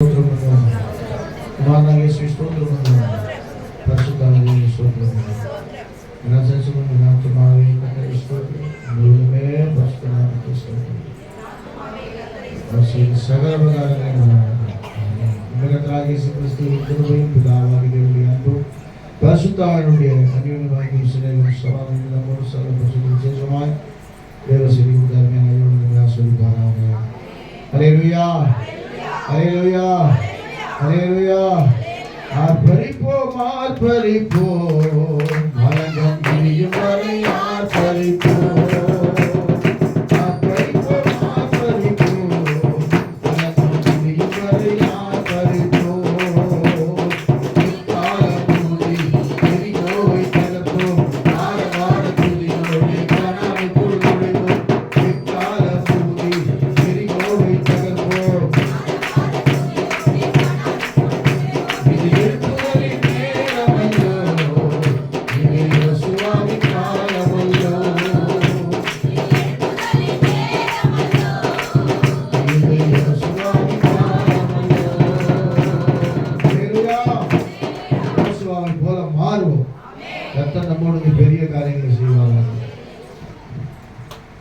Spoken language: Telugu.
కుమారుని యేసు స్తోత్రములు పరిశుద్ధాన్ని స్తోత్రములు వినాశించమని నాటుమావి కన్నడి స్తోత్రం నువ్వుమే పరిశుద్ధానికి స్తోత్రం శ్రీ సకల ప్రకారమైన మిగతాగేసి క్రిస్తు ఇద్దరు పిదావారి దేవుడి అంటూ పరిశుద్ధానుడి అన్యోన్యವಾಗಿ శ్రేయం సవాలను నమోదు సర్వ ప్రసిద్ధి చేసమాయ్ దేవశ్రీ ఉదారమైన అయోన్య స్వరూపానామే హల్లెలూయా హల్లెలూయా அலையலுயா அலையலுயா ஆர்ப்பரிப்போம் ஆர்ப்பரிப்போம் மாறுவோம். கத்த நம்மோடு பெரிய காரியங்களை செய்வார்கள்